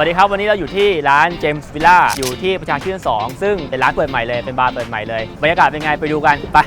วัสดีครับ วันนี้เราอยู่ที่ร้านเจมส์วิลล่าอยู่ที่ประชาชื่น 2 ซึ่งเป็นร้านเปิดใหม่เลยเป็นบาร์เปิดใหม่เลยบรรยากาศเป็นไงไปดูกันไป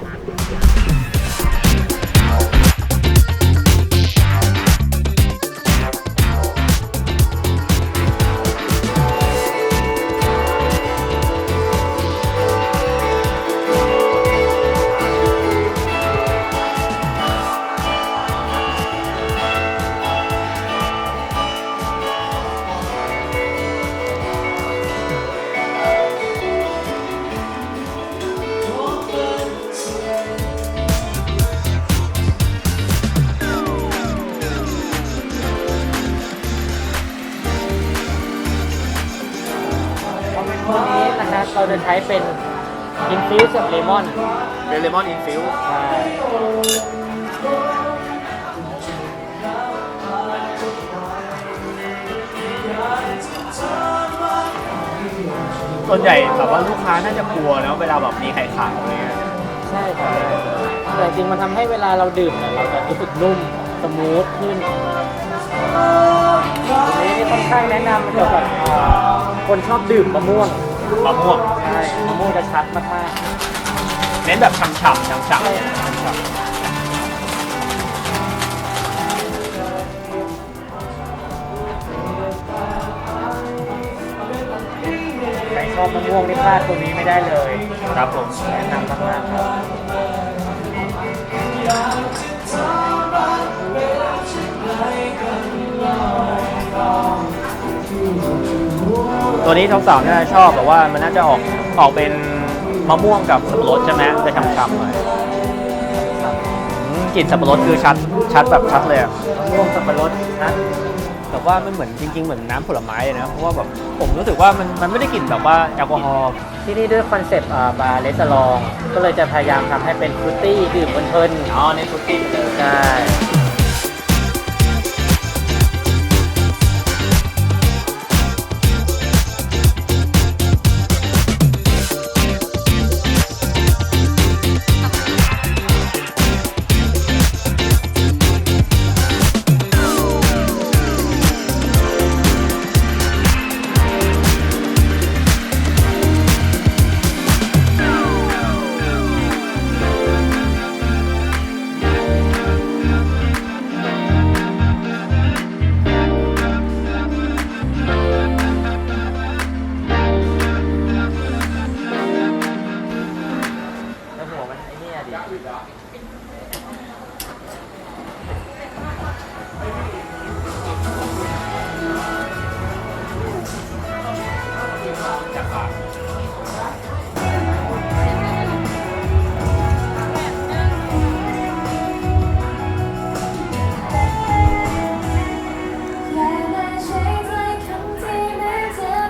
เราจะใช้เป็นอินฟิวส์กับเลมอนเป็นเลมอนอินฟิวใช่ส่วนใหญ่แบบว่าลูกค้าน่าจะกลัวนะเวลาแบบมีไข่ขาวอะไรเงี้ยใช่ครับแต่จริงมันทำให้เวลาเราดื่มเนี่ยเราจะรู้สึกนุ่มสมูทขึ้นอันนี้ค่อนข้างแนะนำเกี่ยวกับอ่าคนชอบดื่มมะม่วง มะม่วงใช่มะม่วงจะชัดมากเน้นแบบฉ่ำๆฉ่ำๆใช่ๆใครชอบมะม่วงนี่พลาดตัวนี้ไม่ได้เลยครับผม แนะนำมากๆครับ ตัวนี้สาวๆน่าจะชอบแบบว่ามันน่าจะออกออกเป็นมะม่วงกับสับปะรดใช่ไหมจะฉ่ำๆหน่อยอืมกลิ่นสับปะรดคือชัดชัดแบบชัดเลยอะมะม่วงสับปะรดนะแต่ว่ามันเหมือนจริง ๆ เหมือนน้ำผลไม้เลยนะเพราะว่าแบบผมรู้สึกว่ามันมันไม่ได้กลิ่นแบบว่าแอลกอฮอล์ที่นี่ด้วยคอนเซปต์อ่าบาร์เลสลอง ก็เลยจะพยายามทำให้เป็นฟรุตตี้ดื่มเพลินอ๋อในฟุตตี้เลย ๆใช่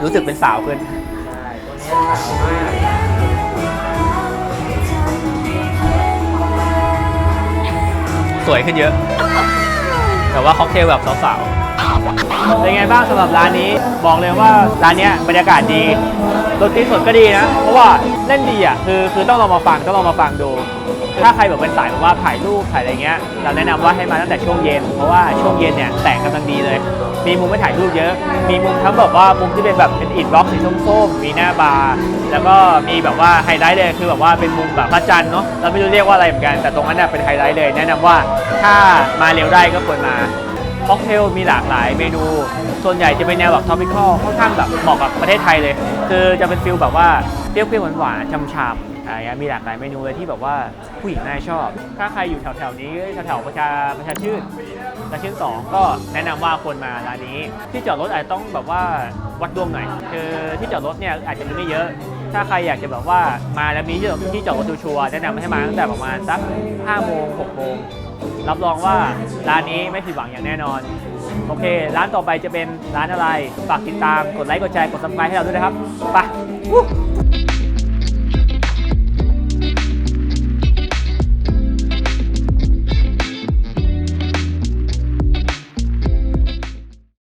รู้สึกเป็นสาวขึ้นใช่ตัวนี้ขาวมากสวยขึ้นเยอะ แต่ว่าค็อกเทลแบบสาวๆ เป็นไงบ้างสำหรับร้านนี้ บอกเลยว่าร้านเนี้ยบรรยากาศดีดนตรีสดก็ดีนะ เพราะว่าเล่นดีอะ คือคือต้องลองมาฟังต้องลองมาฟังดู ถ้าใครแบบเป็นสายแบบว่าถ่ายรูปถ่ายอะไรเงี้ย เราแนะนำว่าให้มาตั้งแต่ช่วงเย็น เพราะว่าช่วงเย็นเนี่ยแสงกำลังดีเลย มีมุมให้ถ่ายรูปเยอะ มีมุมทั้งแบบว่ามุมที่เป็นแบบเป็นอิฐบล็อกสีส้มๆมีหน้าบาร์แล้วก็มีแบบว่าไฮไลท์เลยคือแบบว่าเป็นมุมแบบพระจันทร์เนาะเราไม่รู้เรียกว่าอะไรเหมือนกันแต่ตรงนั้นน่ะเป็นไฮไลท์เลย แนะนำว่าถ้ามาเร็วได้ก็ควรมาค็อกเทลมีหลากหลายเมนู ส่วนใหญ่จะเป็นแนวแบบทอปิคอลค่อนข้างแบบเหมาะกับประเทศไทยเลย คือจะเป็นฟิลแบบว่าเปรี้ยวๆหวานๆช่ำๆอะไรมีหลากหลายเมนูเลยที่แบบว่าผู้หญิงน่าชอบ ถ้าใครอยู่แถวๆนี้แถวๆประชาประชาชื่น ประชาชื่นสองก็แนะนำว่าควรมาร้านนี้ ที่จอดรถอาจจะต้องแบบว่าวัดดวงหน่อยคือที่จอดรถเนี่ยอาจจะมีไม่เยอะ ถ้าใครอยากจะแบบว่ามาแล้วมีที่จอดรถชัวร์แนะนำให้มาตั้งแต่ประมาณสัก5โมง6โมงรับรองว่าร้านนี้ไม่ผิดหวังอย่างแน่นอน โอเค ร้านต่อไปจะเป็นร้านอะไร ฝากติดตาม กดไลค์ กดแชร์ กดซับสไครต์ให้เราด้วยนะครับ ไป